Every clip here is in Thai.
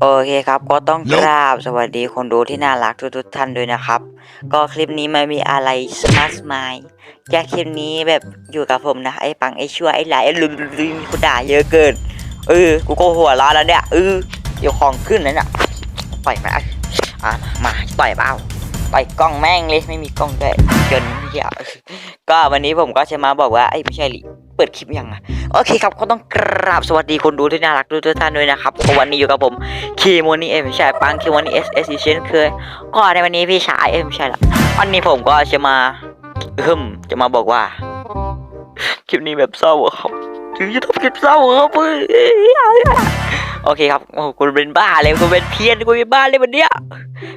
โอเคครับ ก็ต้องกราบสวัสดีคนดูที่น่ารักทุกๆท่านด้วยนะครับ ก็คลิปนี้ไม่มีอะไรมากมายแค่คลิปนี้แบบอยู่กับผมนะไอ้ปังไอ้ชั่วไอ้ไหลไอ้ลุมลุมกูด่าเยอะเกินเออกูก็หัวเร้อนแล้วเนี่ยเออเดี๋ยวของขึ้นแล้วเนี่ยต่อยมาอะมาต่อยเปล่าต่อยกล้องแม่งเลยไม่มีกล้องด้วยจนเหี้ยก็วันนี้ผมก็จะมาบอกว่าไอ้ยไม่ใช่ลิ เปิดคลิปยังอะโอเคครับก็ต้องกราบสวัสดีคนดูที่น่ารักทุกท่านด้วยนะครับวันนี้อยู่กับผมคีโมนี่เอ็มชายปังคีโมนี่เอสเอสเช่นเคยก็ในวันนี้พี่ชายเอ็มใช่ละวันนี้ผมก็จะมาเฮิมจะมาบอกว่า คลิปนี้แบบเศร้าครับถึงจะทำคลิปเศร้าครับเฮ้ยโอเคครับโอ้คุณเป็นบ้าเลยคุณเป็นเพี้ยนคุณเป็นบ้าเลยวันเนี้ย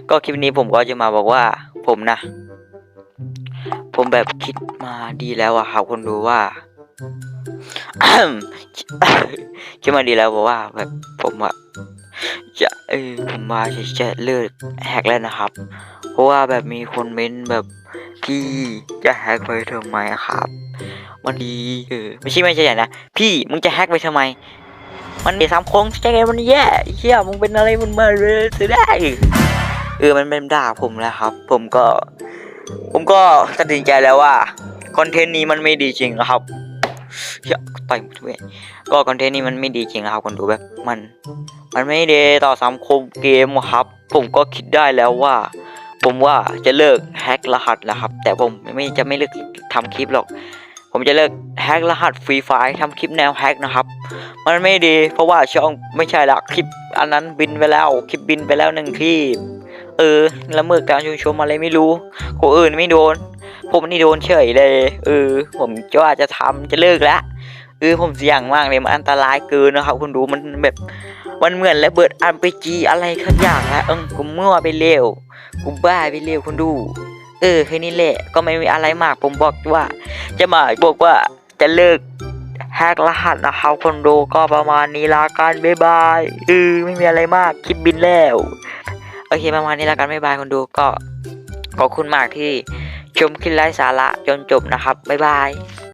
ก็คลิปนี้ผมก็จะมาบอกว่า ผมนะ ผมแบบคิดมาดีแล้วอะครับคนดูว่า คิดมาดีแล้วบอกว่าแบบผมอะจะเออผมมาจะจะเลิกแฮกแล้วนะครับ เพราะว่าแบบมีคนเม้นแบบพี่จะแฮกไปทำไมครับ มันดีเออไม่ใช่ไม่ใช่อย่างนะพี่มึงจะแฮกไปทำไม มันเดี๋ยวสามโค้งใจไงมันแย่เฮียมึงเป็นอะไรมันมาเลยจะได้เออมันเป็นด่าผมแล้วครับ ผมก็ ผมก็ตัดสินใจแล้วว่าคอนเทนต์นี้มันไม่ดีจริงนะครับ เหี้ยต่อยหมดเวก็คอนเทนต์นี้มันไม่ดีจริงนะครับคนดูแบบมัน มันไม่ดีต่อสังคมเกมครับ ผมก็คิดได้แล้วว่า ผมว่าจะเลิกแฮกรหัสแล้วครับ แต่ผมไม่จะไม่เลิกทำคลิปหรอก ผมจะเลิกแฮกรหัสฟรีไฟทำคลิปแนวแฮกนะครับ มันไม่ดี เพราะว่าช่องไม่ใช่ละคลิป อันนั้นบินไปแล้วคลิปบินไปแล้วหนึ่งที่เออละเมิดการชมชมอะไรไม่รู้คนอื่นไม่โดน ผมนี่โดนเฉยเลยเออผมจะว่าจะทำจะเลิกล้วเออผมเสี่ยงมากเลยมันอันตรายเกินนะครับคุณดูมันแบบมันเหมือนระเบิดอันไปจีอะไรสักอย่างนะเออกูมั่วไปเร็วกูบ้าไปเร็วคุณดู เออแค่นี้แหละก็ไม่มีอะไรมากผมบอกว่า จะมาบอกว่าจะเลิกแฮกรหัสนะครับคนดูก็ประมาณนี้ละกันบ๊ายบายเออไม่มีอะไรมากคลิปบินแล้วโอเคประมาณนี้ละกันบ๊ายบายคนดูก็ขอบคุณมากที่ ชมคลิปไร้สาระจนจบนะครับ บ๊ายบาย